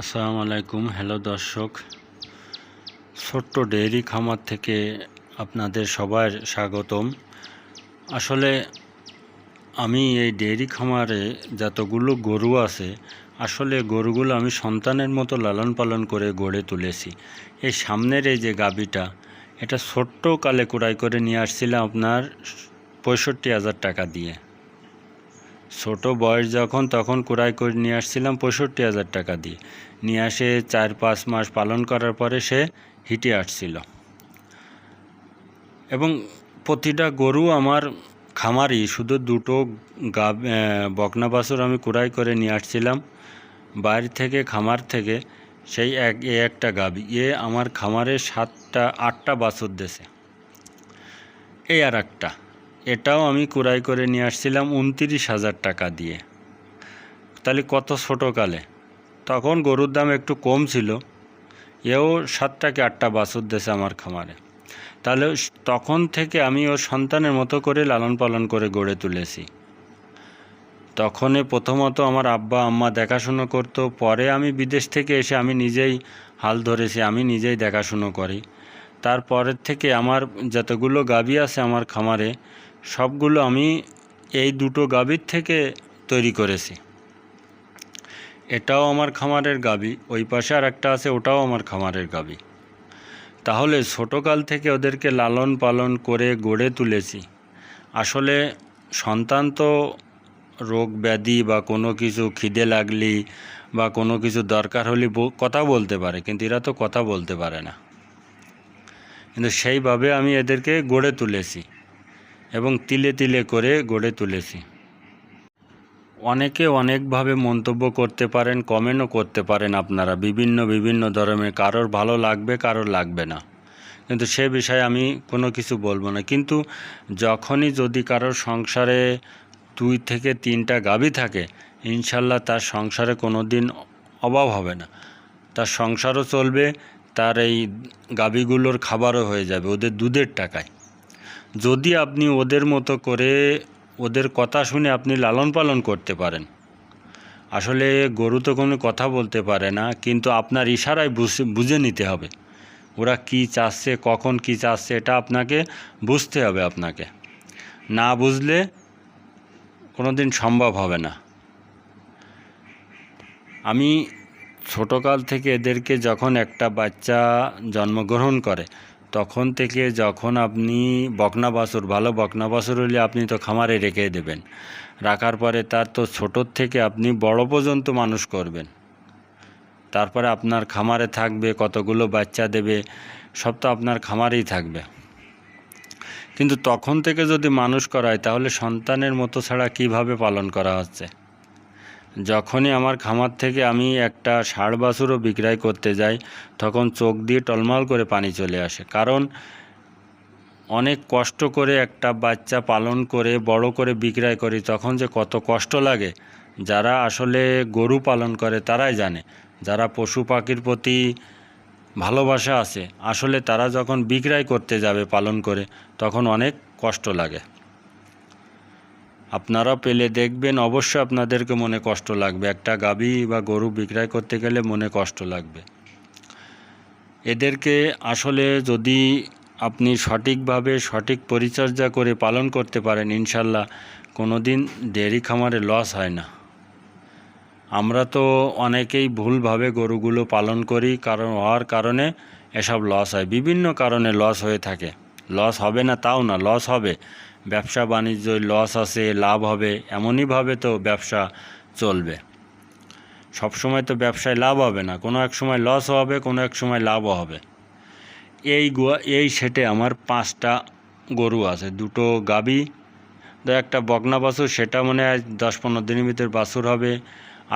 আসসালামু আলাইকুম। হ্যালো দর্শক, ছোট্ট ডেয়ারি খামার থেকে আপনাদের সবার স্বাগতম। আসলে আমি এই ডেয়ারি খামারে যতগুলো গরু আছে, আসলে গরুগুলো আমি সন্তানের মতো লালন পালন করে গড়ে তুলেছি। এই সামনের এই যে গাবিটা এটা ছোট্ট কালে কুড়াই করে নিয়ে আসছিলাম আপনার পঁয়ষট্টি হাজার টাকা দিয়ে। ছোট বয়স যখন, তখন কুড়াই করে নিয়ে আসছিলাম পঁয়ষট্টি হাজার টাকা দিয়ে। নিয়ে আসে চার পাঁচ মাস পালন করার পরে সে হিটে আসছিল। এবং প্রতিটা গরু আমার খামারই শুধু দুটো গা বকনা বাছুর আমি কুড়াই করে নিয়ে আসছিলাম। বাইরে থেকে, খামার থেকে সেই এক, এ একটা গাবি। এ আমার খামারে সাতটা, আটটা বাছুর দেশে এই আর একটা। এটাও আমি কুড়াই করে নিয়ে আসছিলাম উনতিরিশ হাজার টাকা দিয়ে। তাহলে কত ছোটো কালে তখন গরুর দাম একটু কম ছিল। এও সাতটা কি আটটা বাছুর দেশে আমার খামারে। তাহলে তখন থেকে আমি ওর সন্তানের মতো করে লালন পালন করে গড়ে তুলেছি। তখনই প্রথমত আমার আব্বা, আম্মা দেখাশুনো করতো। পরে আমি বিদেশ থেকে এসে আমি নিজেই হাল ধরেছি, আমি নিজেই দেখাশুনো করি। তারপরের থেকে আমার যতগুলো গাবি আছে আমার খামারে সবগুলো আমি এই দুটো গাবির থেকে তৈরি করেছি। এটাও আমার খামারের গাবি ওই পাশে আর একটা আছে, ওটাও আমার খামারের গাবি তাহলে ছোটোকাল থেকে ওদেরকে লালন পালন করে গড়ে তুলেছি। আসলে সন্তান তো রোগ ব্যাধি বা কোনো কিছু খিদে লাগলি বা কোনো কিছু দরকার হলে কথা বলতে পারে, কিন্তু এরা তো কথা বলতে পারে না। কিন্তু সেইভাবে আমি এদেরকে গড়ে তুলেছি। এবং তিলে তিলে করে গড়ে তুলেছি। অনেকে অনেকভাবে মন্তব্য করতে পারেন, কমেন্টও করতে পারেন আপনারা। বিভিন্ন বিভিন্ন ধরনের কারোর ভালো লাগবে, কারোর লাগবে না। কিন্তু সে বিষয়ে আমি কোনো কিছু বলব না। কিন্তু যখনই যদি কারোর সংসারে দুই থেকে তিনটা গাভী থাকে, ইনশাল্লাহ তার সংসারে কোনো দিন অভাব হবে না। তার সংসারও চলবে, তার এই গাভীগুলোর খাবারও হয়ে যাবে, ওদের দুধের টাকায়। যদি আপনি ওদের মতো করে ওদের কথা শুনে আপনি লালন পালন করতে পারেন। আসলে গরু তো কোনো কথা বলতে পারে না, কিন্তু আপনার ইশারায় বুঝে নিতে হবে। ওরা কি চাচ্ছে, কখন কি চাচ্ছে, এটা আপনাকে বুঝতে হবে আপনাকে। না বুঝলে কোনো দিন সম্ভব হবে না। আমি ছোটোকাল থেকে এদেরকে যখন একটা বাচ্চা জন্মগ্রহণ করে তখন থেকে যখন আপনি বকনা বাছুর ভালো বকনা বাছুর হলে আপনি তো খামারে রেখে দেবেন। রাখার পরে তার তো ছোটোর থেকে আপনি বড় পর্যন্ত মানুষ করবেন। তারপরে আপনার খামারে থাকবে, কতগুলো বাচ্চা দেবে, সব তো আপনার খামারেই থাকবে। কিন্তু তখন থেকে যদি মানুষ করায়, তাহলে সন্তানের মতো ছাড়া কীভাবে পালন করা হচ্ছে? যখনই আমার খামার থেকে আমি একটা ষাড় বাছুরও বিক্রয় করতে যাই, তখন চোখ দিয়ে টলমল করে পানি চলে আসে। কারণ অনেক কষ্ট করে একটা বাচ্চা পালন করে, বড় করে বিক্রয় করি, তখন যে কত কষ্ট লাগে। যারা আসলে গরু পালন করে তারাই জানে। যারা পশু পাখির প্রতি ভালোবাসা আছে, আসলে তারা যখন বিক্রয় করতে যাবে পালন করে, তখন অনেক কষ্ট লাগে। আপনারা পেলে দেখবেন, অবশ্যই আপনাদেরকে মনে কষ্ট লাগবে। একটা গাভী বা গরু বিক্রয় করতে গেলে মনে কষ্ট লাগবে। এদেরকে আসলে যদি আপনি সঠিকভাবে সঠিক পরিচর্যা করে পালন করতে পারেন, ইনশাল্লাহ কোনো দিন ডেয়ারি খামারে লস হয় না। আমরা তো অনেকেই ভুলভাবে গরুগুলো পালন করি, কারণ হওয়ার কারণে এসব লস হয়। বিভিন্ন কারণে লস হয়ে থাকে। লস হবে না তাও না লস হবে। ব্যবসা বাণিজ্য লস আছে, লাভ হবে এমনইভাবে তো ব্যবসা চলবে। সব সময় তো ব্যবসায় লাভ হবে না, কোনো এক সময় লসও হবে, কোনো এক সময় লাভও হবে। এই এই সেটে আমার পাঁচটা গরু আছে, দুটো গাবি একটা বকনা বাছুর, সেটা মনে দশ পনেরো দিনের ভিতরে বাছুর হবে।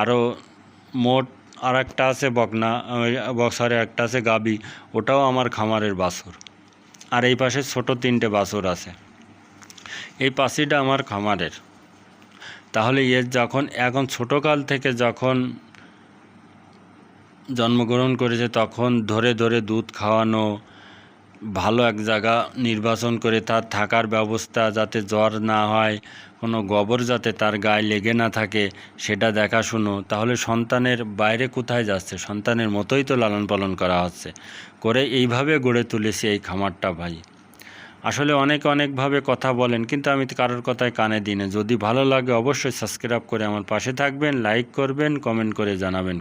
আরও মোট আর একটা আছে বকনা বক্সারে একটা আছে গাবি, ওটাও আমার খামারের বাছুর। আর এই পাশে ছোট তিনটে বাছুর আছে। এই পাশিটা আমার খামারের। তাহলে এর যখন, এখন ছোটোকাল থেকে যখন জন্মগ্রহণ করেছে, তখন ধরে ধরে দুধ খাওয়ানো ভালো এক জায়গা নির্বাচন করে তার থাকার ব্যবস্থা যাতে জ্বর না হয়, কোনো গোবর যাতে তার গায়ে লেগে না থাকে, সেটা দেখাশুনো তাহলে সন্তানের বাইরে কোথায় যাচ্ছে? সন্তানের মতোই তো লালন পালন করা হচ্ছে। করে এইভাবে গড়ে তুলেছি এই খামারটা ভাই। আসলে অনেকে অনেকভাবে কথা বলেন, কিন্তু আমি কারোর কথায় কানে দিই না। যদি ভালো লাগে অবশ্যই সাবস্ক্রাইব করে আমার পাশে থাকবেন, লাইক করবেন, কমেন্ট করে জানাবেন।